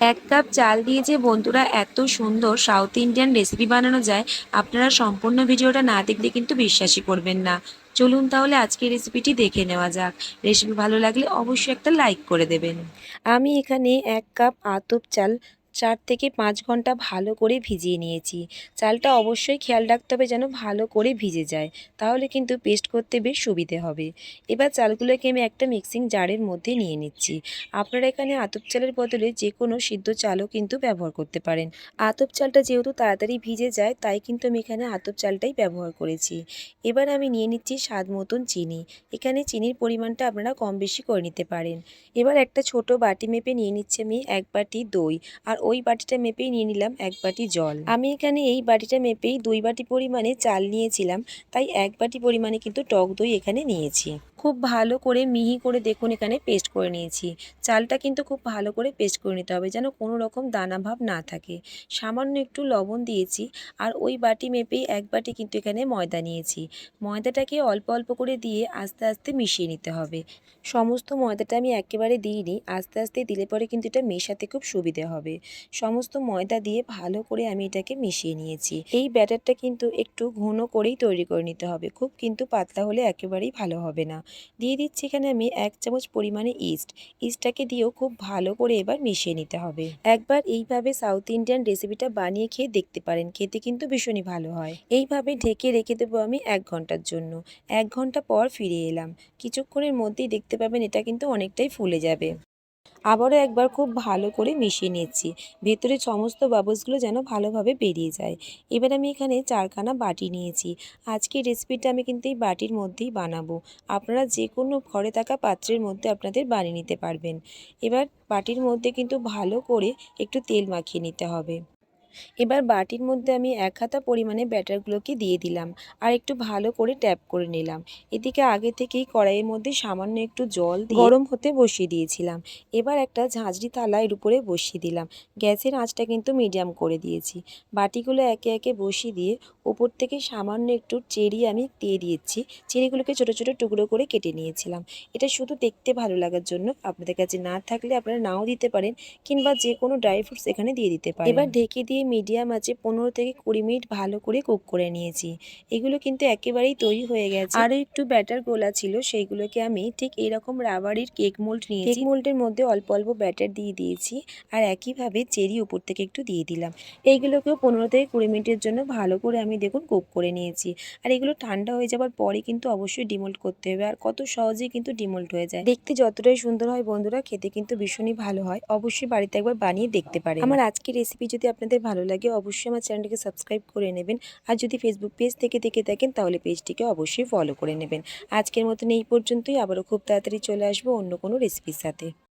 এক কাপ চাল দিয়ে যে বন্ধুরা এত সুন্দর সাউথ ইন্ডিয়ান রেসিপি বানানো যায়, আপনারা সম্পূর্ণ ভিডিওটা না দেখলে কিন্তু বিশ্বাসই করবেন না। চলুন তাহলে আজকের রেসিপিটি দেখে নেওয়া যাক। রেসিপি ভালো লাগলে অবশ্যই একটা লাইক করে দেবেন। আমি এখানে এক কাপ আতপ চাল চার থেকে পাঁচ ঘণ্টা ভালো করে ভিজিয়ে নিয়েছি। চালটা অবশ্যই খেয়াল রাখতে হবে যেন ভালো করে ভিজে যায়, তাহলে কিন্তু পেস্ট করতে বেশ সুবিধে হবে। এবার চালগুলোকে আমি একটা মিক্সিং জারের মধ্যে নিয়ে নিচ্ছি। আপনারা এখানে আতপ চালের বদলে যে কোনো সিদ্ধ চালও কিন্তু ব্যবহার করতে পারেন। আতপ চালটা যেহেতু তাড়াতাড়ি ভিজে যায়, তাই কিন্তু আমি এখানে আতপ চালটাই ব্যবহার করেছি। এবার আমি নিয়ে নিচ্ছি স্বাদ মতন চিনি। এখানে চিনির পরিমাণটা আপনারা কম বেশি করে নিতে পারেন। এবার একটা ছোট বাটি মেপে নিয়ে নিচ্ছি আমি এক বাটি দই। আর ওই বাটিটা মেপেই নিয়ে নিলাম এক বাটি জল। আমি এখানে এই বাটিটা মেপেই দুই বাটি পরিমাণে চাল নিয়েছিলাম, তাই এক বাটি পরিমাণে কিন্তু টক দই এখানে নিয়েছি। খুব ভালো করে মিহি করে দেখুন এখানে পেস্ট করে নিয়েছি। চালটা কিন্তু খুব ভালো করে পেস্ট করে নিতে হবে যেন কোনো রকম দানা ভাব না থাকে। সামান্য একটু লবণ দিয়েছি আর ওই বাটি মেপেই এক বাটি কিন্তু এখানে ময়দা নিয়েছি। ময়দাটাকে অল্প অল্প করে দিয়ে আস্তে আস্তে মিশিয়ে নিতে হবে। সমস্ত ময়দাটা আমি একেবারে দিইনি, আস্তে আস্তে দিলে পরে কিন্তু এটা মেশাতে খুব সুবিধে হবে। সমস্ত ময়দা দিয়ে ভালো করে আমি এটাকে মিশিয়ে নিয়েছি। এই ব্যাটারটা কিন্তু একটু ঘন করেই তৈরি করে নিতে হবে, খুব কিন্তু পাতলা হলে একেবারেই ভালো হবে না। দিয়ে দিচ্ছি এখানে আমি এক চামচ পরিমাণে ইস্ট। ইস্টটাকে দিয়েও খুব ভালো করে এবার মিশিয়ে নিতে হবে। একবার এইভাবে সাউথ ইন্ডিয়ান রেসিপিটা বানিয়ে খেয়ে দেখতে পারেন। খেতে কিন্তু ভীষণই ভালো হয়। এইভাবে ঢেকে রেখে দেবো আমি এক ঘণ্টার জন্য। এক ঘণ্টা পর ফিরে এলাম। কিছুক্ষণের মধ্যেই দেখতে পাবেন এটা কিন্তু অনেকটাই ফুলে যাবে। আবারও একবার খুব ভালো করে মিশিয়ে নিচ্ছি। ভেতরে সমস্ত বাবলসগুলো যেন ভালোভাবে বেরিয়ে যায়। এবার আমি এখানে চারখানা বাটি নিয়েছি। আজকে রেসিপিটা আমি কিন্তু এই বাটির মধ্যেই বানাবো। আপনারা যে কোনো ঘরে থাকা পাত্রের মধ্যে আপনাদের বানিয়ে নিতে পারবেন। এবার বাটির মধ্যে কিন্তু ভালো করে একটু তেল মাখিয়ে নিতে হবে। এবার বাটির মধ্যে আমি এক হাতা পরিমাণে ব্যাটারগুলোকে দিয়ে দিলাম আর একটু ভালো করে ট্যাপ করে নিলাম। এদিকে আগে থেকেই কড়াইয়ের মধ্যে সামান্য একটু জল দিয়ে গরম হতে বসিয়ে দিয়েছিলাম। এবার একটা ঝাঁঝরি থালা এর উপরে বসিয়ে দিলাম। গ্যাসের আঁচটা কিন্তু মিডিয়াম করে দিয়েছি। বাটিগুলো একে একে বসিয়ে দিয়ে উপর থেকে সামান্য একটু চেরি আমি দিয়ে দিয়েছি। চেরিগুলোকে ছোটো ছোটো টুকরো করে কেটে নিয়েছিলাম। এটা শুধু দেখতে ভালো লাগার জন্য আপনাদের কাছে না থাকলে আপনারা নাও দিতে পারেন কিংবা যে কোনো ড্রাই ফ্রুটস এখানে দিয়ে দিতে পারেন। এবার ঢেকে দিয়ে মিডিয়াম আছে পনেরো থেকে কুড়ি মিনিট ভালো করে কুক করে নিয়েছি। এগুলো কিন্তু একেবারেই তৈরি হয়ে গেছে। আর একটু ব্যাটার গোলা ছিল, সেইগুলোকে আমি ঠিক এরকম রাবারের কেক মোল্ড নিয়েছি। কেক মোল্ডের মধ্যে অল্প অল্প ব্যাটার দিয়ে দিয়েছি আর একইভাবে চেরি উপর থেকে একটু দিয়ে দিলাম। এইগুলোকেও পনেরো থেকে কুড়ি মিনিটের জন্য ভালো করে আমি দেখুন কুক করে নিয়েছি। আর এগুলো ঠান্ডা হয়ে যাবার পরে কিন্তু অবশ্যই ডিমোল্ট করতে হবে। আর কত সহজেই কিন্তু ডিমোল্ট হয়ে যায়। দেখতে যতটাই সুন্দর হয় বন্ধুরা, খেতে কিন্তু ভীষণই ভালো হয়। অবশ্যই বাড়িতে একবার বানিয়ে দেখতে পারে আমার আজকের রেসিপি যদি আপনাদের ভালো লাগে, অবশ্যই আমার চ্যানেলটিকে সাবস্ক্রাইব করে নেবেন। আর যদি ফেসবুক পেজ থেকে দেখে থাকেন, তাহলে পেজটিকে অবশ্যই ফলো করে নেবেন। আজকের মতন এই পর্যন্তই। আবারও খুব তাড়াতাড়ি চলে আসব অন্য কোনো রেসিপির সাথে।